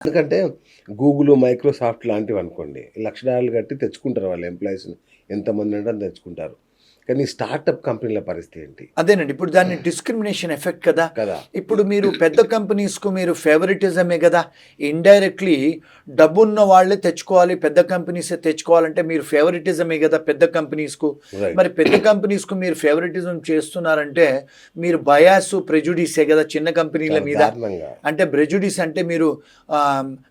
ఎందుకంటే Google Microsoft లాంటివి అనుకోండి లక్ష డాలర్లు కట్టి తెచ్చుకుంటారు వాళ్ళ ఎంప్లాయీస్ ఎంతమంది అంటే తెచ్చుకుంటారు. కానీ స్టార్టప్ కంపెనీల పరిస్థితి ఏంటి? అదేనండి. ఇప్పుడు దాన్ని డిస్క్రిమినేషన్ ఎఫెక్ట్ కదా. కదా. ఇప్పుడు మీరు పెద్ద కంపెనీస్కు మీరు ఫేవరెటిజమే కదా. ఇండైరెక్ట్లీ డబ్బున్న వాళ్ళే తెచ్చుకోవాలి పెద్ద కంపెనీసే తెచ్చుకోవాలంటే మీరు ఫేవరెటిజమే కదా పెద్ద కంపెనీస్కు. మరి పెద్ద కంపెనీస్కు మీరు ఫేవరెటిజం చేస్తున్నారంటే మీరు బయాస్ ప్రెజుడీసే కదా చిన్న కంపెనీల మీద. అంటే బ్రెజుడిస్ అంటే మీరు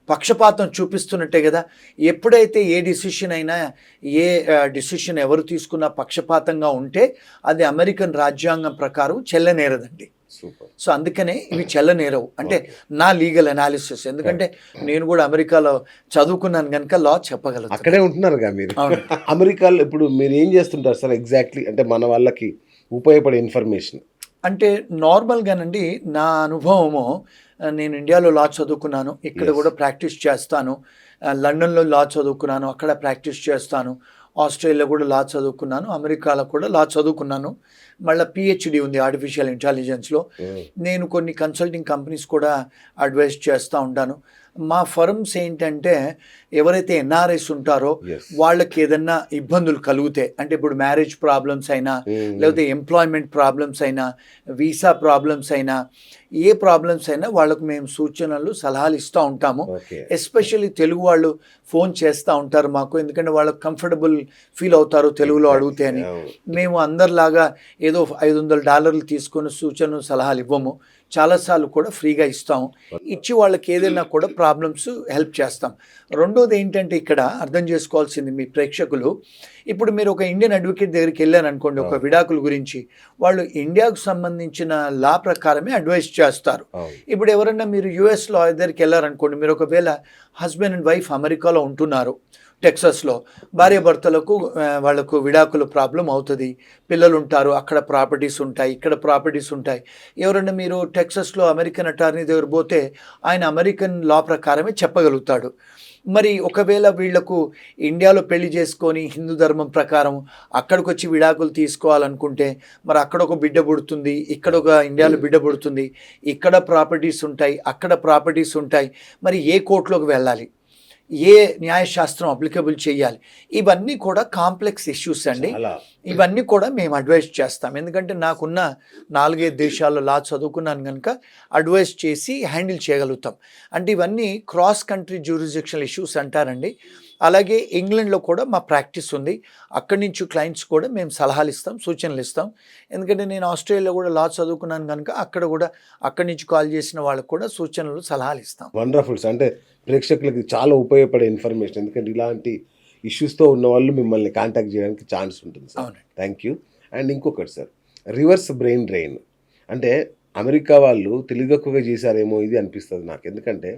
పక్షపాతం చూపిస్తున్నట్టే కదా. ఎప్పుడైతే ఏ డిసిషన్ అయినా ఏ డిసిషన్ ఎవరు తీసుకున్నా పక్షపాతంగా ఉంటే అది అమెరికన్ రాజ్యాంగం ప్రకారం చెల్లనేరదండి. సో అందుకనే ఇవి చెల్లనేరవు. అంటే నా లీగల్ అనాలిసిస్. ఎందుకంటే నేను కూడా అమెరికాలో చదువుకున్నాను కనుక లా చెప్పగలను అక్కడే ఉంటున్నారుగా మీరు. అమెరికాలో ఇప్పుడు మీరు ఏం చేస్తుంటారు సార్ ఎగ్జాక్ట్లీ? అంటే మన వాళ్ళకి ఉపయోగపడే ఇన్ఫర్మేషన్. అంటే నార్మల్గానండి నా అనుభవము నేను ఇండియాలో లా చదువుకున్నాను. ఇక్కడ. కూడా ప్రాక్టీస్ చేస్తాను. లండన్లో లా చదువుకున్నాను అక్కడ ప్రాక్టీస్ చేస్తాను. ఆస్ట్రేలియా కూడా లా చదువుకున్నాను అమెరికాలో కూడా లా చదువుకున్నాను. మళ్ళీ పిహెచ్డి ఉంది ఆర్టిఫిషియల్ ఇంటెలిజెన్స్లో. నేను కొన్ని కన్సల్టింగ్ కంపెనీస్ కూడా అడ్వైస్ చేస్తూ ఉంటాను. మా ఫర్మ్స్ ఏంటంటే ఎవరైతే ఎన్ఆర్ఐస్ ఉంటారో. వాళ్ళకి ఏదన్నా ఇబ్బందులు కలిగితే అంటే ఇప్పుడు మ్యారేజ్ ప్రాబ్లమ్స్ అయినా లేకపోతే ఎంప్లాయ్మెంట్ ప్రాబ్లమ్స్ అయినా వీసా ప్రాబ్లమ్స్ అయినా ఏ ప్రాబ్లమ్స్ అయినా వాళ్ళకు మేము సూచనలు సలహాలు ఇస్తూ ఉంటాము. ఎస్పెషల్లీ తెలుగు వాళ్ళు ఫోన్ చేస్తూ ఉంటారు మాకు ఎందుకంటే వాళ్ళకి కంఫర్టబుల్ ఫీల్ అవుతారు తెలుగులో అడిగితే అని. మేము అందరిలాగా ఏదో ఐదు వందల డాలర్లు తీసుకొని సూచనలు సలహాలు ఇవ్వము. చాలాసార్లు కూడా ఫ్రీగా ఇస్తాం. ఇచ్చి వాళ్ళకి ఏదైనా కూడా ప్రాబ్లమ్స్ హెల్ప్ చేస్తాం. రెండోది ఏంటంటే ఇక్కడ అర్థం చేసుకోవాల్సింది మీ ప్రేక్షకులు. ఇప్పుడు మీరు ఒక ఇండియన్ అడ్వకేట్ దగ్గరికి వెళ్ళారనుకోండి ఒక విడాకుల గురించి. వాళ్ళు ఇండియాకు సంబంధించిన లా ప్రకారమే అడ్వైస్ చేస్తారు. ఇప్పుడు ఎవరన్నా మీరు యుఎస్ లా దగ్గరికి వెళ్ళారనుకోండి మీరు ఒకవేళ హస్బెండ్ అండ్ వైఫ్ అమెరికాలో ఉంటున్నారు. టెక్సస్లో భార్యాభర్తలకు వాళ్ళకు వాళ్ళకు విడాకుల ప్రాబ్లం అవుతుంది. పిల్లలు ఉంటారు అక్కడ ప్రాపర్టీస్ ఉంటాయి ఇక్కడ ప్రాపర్టీస్ ఉంటాయి. ఎవరన్నా మీరు టెక్సస్లో అమెరికన్ అటార్నీ దగ్గర పోతే ఆయన అమెరికన్ లా ప్రకారమే చెప్పగలుగుతాడు. మరి ఒకవేళ వీళ్ళకు ఇండియాలో పెళ్ళి చేసుకొని హిందూ ధర్మం ప్రకారం అక్కడికి వచ్చి విడాకులు తీసుకోవాలనుకుంటే మరి అక్కడ ఒక బిడ్డ పుడుతుంది ఇక్కడ ఒక ఇండియాలో బిడ్డ పుడుతుంది ఇక్కడ ప్రాపర్టీస్ ఉంటాయి అక్కడ ప్రాపర్టీస్ ఉంటాయి. మరి ఏ కోర్టులోకి వెళ్ళాలి? ఏ న్యాయశాస్త్రం అప్లికబుల్ చేయాలి? ఇవన్నీ కూడా కాంప్లెక్స్ ఇష్యూస్ అండి. ఇవన్నీ కూడా మేము అడ్వైస్ చేస్తాం. ఎందుకంటే నాకున్న నాలుగైదు దేశాల్లో లా చదువుకున్నాను కనుక అడ్వైస్ చేసి హ్యాండిల్ చేయగలుగుతాం. అంటే ఇవన్నీ క్రాస్ కంట్రీ జ్యూరిజెక్షనల్ ఇష్యూస్ అంటారండి. అలాగే ఇంగ్లాండ్లో కూడా మా ప్రాక్టీస్ ఉంది. అక్కడి నుంచి క్లయింట్స్ కూడా మేము సలహాలు ఇస్తాం సూచనలు ఇస్తాం. ఎందుకంటే నేను ఆస్ట్రేలియాలో కూడా లా చదువుకున్నాను కనుక అక్కడ కూడా అక్కడి నుంచి కాల్ చేసిన వాళ్ళకు కూడా సూచనలు సలహాలు ఇస్తాం. వండర్ఫుల్స్ అంటే ప్రేక్షకులకి చాలా ఉపయోగపడే ఇన్ఫర్మేషన్. ఎందుకంటే ఇలాంటి ఇష్యూస్తో ఉన్న వాళ్ళు మిమ్మల్ని కాంటాక్ట్ చేయడానికి ఛాన్స్ ఉంటుంది సార్ థ్యాంక్ యూ అండ్ ఇంకొకటి సార్ రివర్స్ బ్రెయిన్ డ్రైన్ అంటే అమెరికా వాళ్ళు తెలివితక్కువగా చేశారేమో ఇది అనిపిస్తుంది నాకు. ఎందుకంటే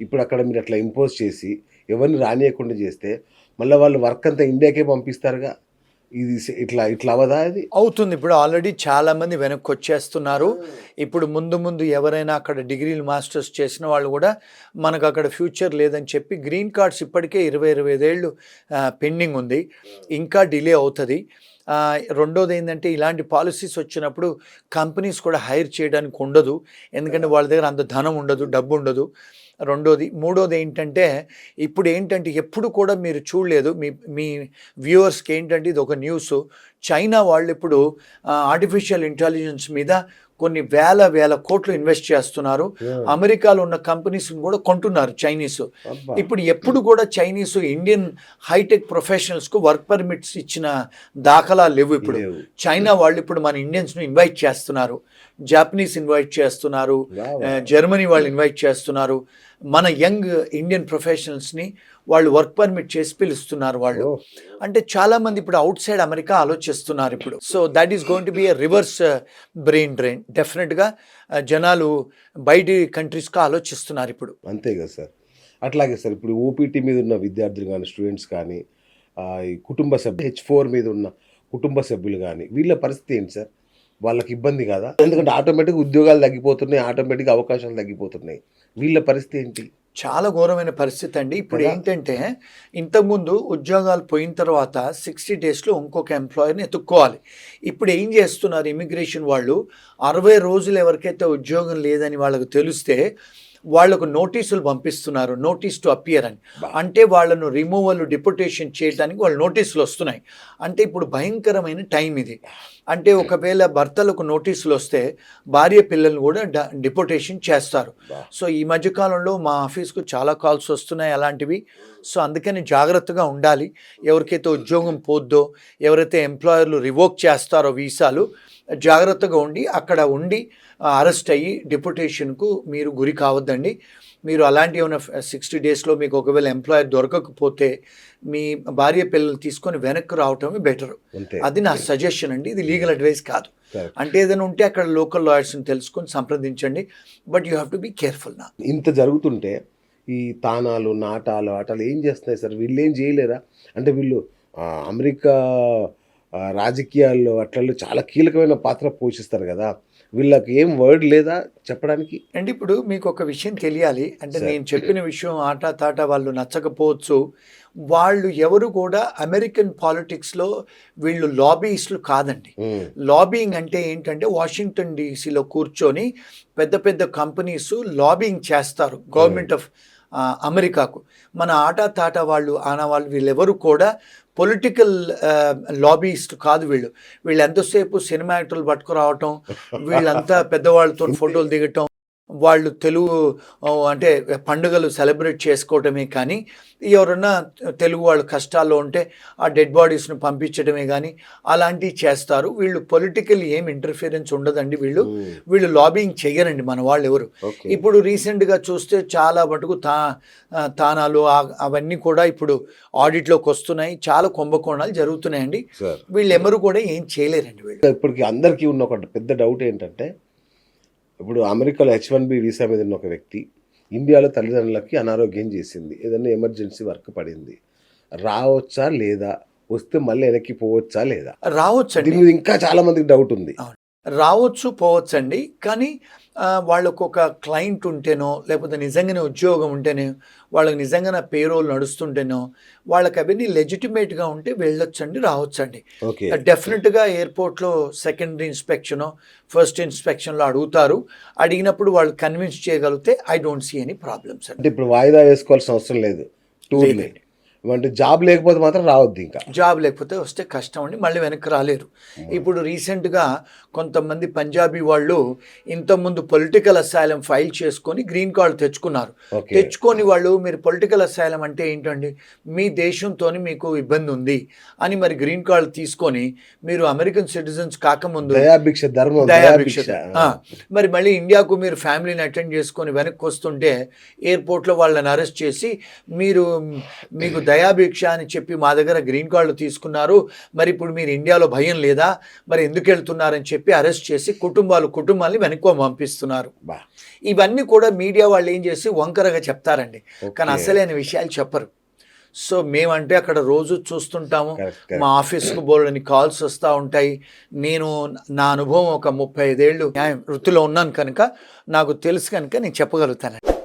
ఇప్పుడు అక్కడ మీరు అట్లా ఇంపోజ్ చేసి ఎవరిని రానియకుండా చేస్తే మళ్ళీ వాళ్ళు వర్క్ అంతా ఇండియాకే పంపిస్తారుగా? ఇది ఇట్లా ఇట్లా అవదా అది? అవుతుంది. ఇప్పుడు ఆల్రెడీ చాలా మంది వెనక్కి వచ్చేస్తున్నారు ఇప్పుడు ముందు ముందు ఎవరైనా అక్కడ డిగ్రీలు మాస్టర్స్ చేసిన వాళ్ళు కూడా మనకు అక్కడ ఫ్యూచర్ లేదని చెప్పి గ్రీన్ కార్డ్స్ ఇప్పటికే ఇరవై ఇరవై ఐదేళ్ళు పెండింగ్ ఉంది. ఇంకా డిలే అవుతుంది. రెండోది ఏంటంటే ఇలాంటి పాలసీస్ వచ్చినప్పుడు కంపెనీస్ కూడా హైర్ చేయడానికి ఉండదు. ఎందుకంటే వాళ్ళ దగ్గర అంత ధనం ఉండదు డబ్బు ఉండదు. రెండోది. మూడోది ఏంటంటే ఇప్పుడు ఏంటంటే ఎప్పుడు కూడా మీరు చూడలేదు. మీ మీ వ్యూవర్స్కి ఏంటంటే ఇది ఒక న్యూస్. చైనా వాళ్ళు ఇప్పుడు ఆర్టిఫిషియల్ ఇంటెలిజెన్స్ మీద కొన్ని వేల వేల కోట్లు ఇన్వెస్ట్ చేస్తున్నారు. అమెరికాలో ఉన్న కంపెనీస్ కూడా కొంటున్నారు చైనీస్. ఇప్పుడు ఎప్పుడు కూడా చైనీస్ ఇండియన్ హైటెక్ ప్రొఫెషనల్స్కు వర్క్ పర్మిట్స్ ఇచ్చిన దాఖలా లేవు ఇప్పుడు. చైనా వాళ్ళు ఇప్పుడు మన ఇండియన్స్ను ఇన్వైట్ చేస్తున్నారు. జాపనీస్ ఇన్వైట్ చేస్తున్నారు. జర్మనీ వాళ్ళు ఇన్వైట్ చేస్తున్నారు. మన యంగ్ ఇండియన్ ప్రొఫెషనల్స్ని వాళ్ళు వర్క్ పర్మిట్ చేసి పిలుస్తున్నారు వాళ్ళు. అంటే చాలా మంది ఇప్పుడు అవుట్ సైడ్ అమెరికా ఆలోచిస్తున్నారు ఇప్పుడు. So that is going to be a reverse brain drain డెఫినెట్గా జనాలు బయటి కంట్రీస్కి ఆలోచిస్తున్నారు ఇప్పుడు. అంతే కదా సార్. అట్లాగే సార్ ఇప్పుడు ఓపీటీ మీద ఉన్న విద్యార్థులు కానీ స్టూడెంట్స్ కానీ ఈ కుటుంబ సభ్యులు హెచ్ ఫోర్ మీద ఉన్న కుటుంబ సభ్యులు కానీ వీళ్ళ పరిస్థితి ఏంటి సార్? వాళ్ళకి ఇబ్బంది కాదా? ఎందుకంటే ఆటోమేటిక్ ఉద్యోగాలు తగ్గిపోతున్నాయి ఆటోమేటిక్ అవకాశాలు తగ్గిపోతున్నాయి. వీళ్ళ పరిస్థితి ఏంటి? చాలా ఘోరమైన పరిస్థితి అండి. ఇప్పుడు? ఏంటంటే ఇంతకుముందు ఉద్యోగాలు పోయిన తర్వాత సిక్స్టీ డేస్లో ఇంకొక ఎంప్లాయర్ని ఎత్తుక్కోవాలి. ఇప్పుడు ఏం చేస్తున్నారు ఇమిగ్రేషన్ వాళ్ళు? అరవై రోజులు ఎవరికైతే ఉద్యోగం లేదని వాళ్ళకి తెలిస్తే వాళ్ళకు నోటీసులు పంపిస్తున్నారు నోటీస్ టు అపియర్ అని. అంటే వాళ్ళను రిమూవల్ డిప్యుటేషన్ చేయడానికి వాళ్ళు నోటీసులు వస్తున్నాయి. అంటే ఇప్పుడు భయంకరమైన టైం ఇది. అంటే ఒకవేళ భర్తలకు నోటీసులు వస్తే భార్య పిల్లల్ని కూడా డిప్యుటేషన్ చేస్తారు. సో ఈ మధ్య కాలంలో మా ఆఫీస్కు చాలా కాల్స్ వస్తున్నాయి అలాంటివి. సో అందుకని జాగ్రత్తగా ఉండాలి. ఎవరికైతే ఉద్యోగం పోద్దో ఎవరైతే ఎంప్లాయర్లు రివోక్ చేస్తారో వీసాలు జాగ్రత్తగా ఉండి అక్కడ ఉండి అరెస్ట్ అయ్యి డిప్యుటేషన్కు మీరు గురి కావద్దండి. మీరు అలాంటి ఏమైనా సిక్స్టీ డేస్లో మీకు ఒకవేళ ఎంప్లాయర్ దొరకకపోతే మీ భార్య పిల్లలు తీసుకొని వెనక్కి రావటమే బెటర్. అది నా సజెషన్ అండి. ఇది లీగల్ అడ్వైస్ కాదు. అంటే ఏదైనా ఉంటే అక్కడ లోకల్ లాయర్స్ని తెలుసుకొని సంప్రదించండి. But you have to be careful నా. ఇంత జరుగుతుంటే ఈ తానాలు నాటాలు ఆటలు ఏం చేస్తున్నాయి సార్? వీళ్ళు ఏం చేయలేరా? అంటే వీళ్ళు అమెరికా రాజకీయాల్లో అట్లలో చాలా కీలకమైన పాత్ర పోషిస్తారు కదా. వీళ్ళకి ఏం వర్డ్ లేదా చెప్పడానికి? అండ్ ఇప్పుడు మీకు ఒక విషయం తెలియాలి. అంటే. నేను చెప్పిన విషయం ఆట తాట వాళ్ళు నచ్చకపోవచ్చు. వాళ్ళు ఎవరు కూడా అమెరికన్ పాలిటిక్స్లో వీళ్ళు లాబీయిస్టులు కాదండి. లాబింగ్ అంటే ఏంటంటే వాషింగ్టన్ డీసీలో కూర్చొని పెద్ద పెద్ద కంపెనీస్ లాబింగ్ చేస్తారు గవర్నమెంట్ ఆఫ్ అమెరికాకు. మన ఆట తాట వాళ్ళు ఆన వాళ్ళు వీళ్ళెవరు కూడా పొలిటికల్ లాబీయిస్ట్ కాదు వీళ్ళు. వీళ్ళు ఎంతసేపు సినిమా యాక్టర్లు పట్టుకురావటం వీళ్ళంతా పెద్దవాళ్ళతో ఫోటోలు దిగటం వాళ్ళు తెలుగు అంటే పండుగలు సెలబ్రేట్ చేసుకోవటమే కానీ ఎవరన్నా తెలుగు వాళ్ళు కష్టాల్లో ఉంటే ఆ డెడ్ బాడీస్ను పంపించడమే కానీ అలాంటివి చేస్తారు. వీళ్ళు పొలిటికల్ ఏం ఇంటర్ఫిరెన్స్ ఉండదండి వీళ్ళు. వీళ్ళు లాబింగ్ చెయ్యరండి మన వాళ్ళు ఎవరు. ఇప్పుడు రీసెంట్గా చూస్తే చాలా మటుకు తా తానాలు అవన్నీ కూడా ఇప్పుడు ఆడిట్లోకి వస్తున్నాయి. చాలా కుంభకోణాలు జరుగుతున్నాయండి. వీళ్ళు ఎవరు కూడా ఏం చేయలేరండి వీళ్ళు. ఇప్పటికి అందరికీ ఉన్న ఒక పెద్ద డౌట్ ఏంటంటే ఇప్పుడు అమెరికాలో హెచ్ వన్ బి వీసా మీద ఉన్న ఒక వ్యక్తి ఇండియాలో తల్లిదండ్రులకి అనారోగ్యం చేసింది. ఏదైనా ఎమర్జెన్సీ వర్క్ పడింది. రావచ్చా లేదా? వస్తే మళ్ళీ వెనక్కి పోవచ్చా లేదా? రావచ్చండి. దీని మీద ఇంకా చాలా మందికి డౌట్ ఉంది. రావచ్చు పోవచ్చండి. కానీ ఆ, వాళ్ళకు ఒక క్లయింట్ ఉంటేనో లేకపోతే నిజంగానే ఉద్యోగం ఉంటేనే వాళ్ళకి నిజంగానే పేరోల్ నడుస్తుంటేనో వాళ్ళకి అవన్నీ లెజిటిమేట్గా ఉంటే వెళ్ళొచ్చండి రావచ్చండి. ఓకే. డెఫినెట్గా ఎయిర్పోర్ట్లో సెకండరీ ఇన్స్పెక్షన్ ఫస్ట్ ఇన్స్పెక్షన్లో అడుగుతారు. అడిగినప్పుడు వాళ్ళు కన్విన్స్ చేయగలిగితే I don't see any problems అండి. అంటే ఇప్పుడు వాయిదా వేసుకోవాల్సిన అవసరం లేదు. లేదండి. అంటే జాబ్ లేకపోతే మాత్రం రావద్దు ఇంకా. జాబ్ లేకపోతే వస్తే కష్టం అండి మళ్ళీ వెనక్కి రాలేరు. ఇప్పుడు రీసెంట్గా కొంతమంది పంజాబీ వాళ్ళు ఇంతకుముందు పొలిటికల్ అసైలం ఫైల్ చేసుకొని గ్రీన్ కార్డు తెచ్చుకున్నారు. తెచ్చుకొని వాళ్ళు మీరు పొలిటికల్ అసైలం అంటే ఏంటండి? మీ దేశంతో మీకు ఇబ్బంది ఉంది అని మరి గ్రీన్ కార్డు తీసుకొని మీరు అమెరికన్ సిటిజన్స్ కాకముందు దయాభిక్ష ధర్మం దయాభిక్ష. దయాభిక్ష. ఆ, మరి మళ్ళీ ఇండియాకు మీరు ఫ్యామిలీని అటెండ్ చేసుకొని వెనక్కి వస్తుంటే ఎయిర్పోర్ట్లో వాళ్ళని అరెస్ట్ చేసి మీరు మీకు దయాభిక్ష అని చెప్పి మా దగ్గర గ్రీన్ కార్డులు తీసుకున్నారు. మరి ఇప్పుడు మీరు ఇండియాలో భయం లేదా? మరి ఎందుకు వెళ్తున్నారని చెప్పి అరెస్ట్ చేసి కుటుంబాలు కుటుంబాన్ని వెనక్కి పంపిస్తున్నారు. ఇవన్నీ కూడా మీడియా వాళ్ళు ఏం చేసి వంకరగా చెప్తారండి. కానీ. అసలైన విషయాలు చెప్పరు. సో మేమంటే అక్కడ రోజు చూస్తుంటాము. మా ఆఫీస్కు బోల్డని కాల్స్ వస్తూ ఉంటాయి. నేను నా అనుభవం ఒక ముప్పై ఐదేళ్ళు న్యాయం వృత్తిలో ఉన్నాను కనుక నాకు తెలుసు కనుక నేను చెప్పగలుగుతాను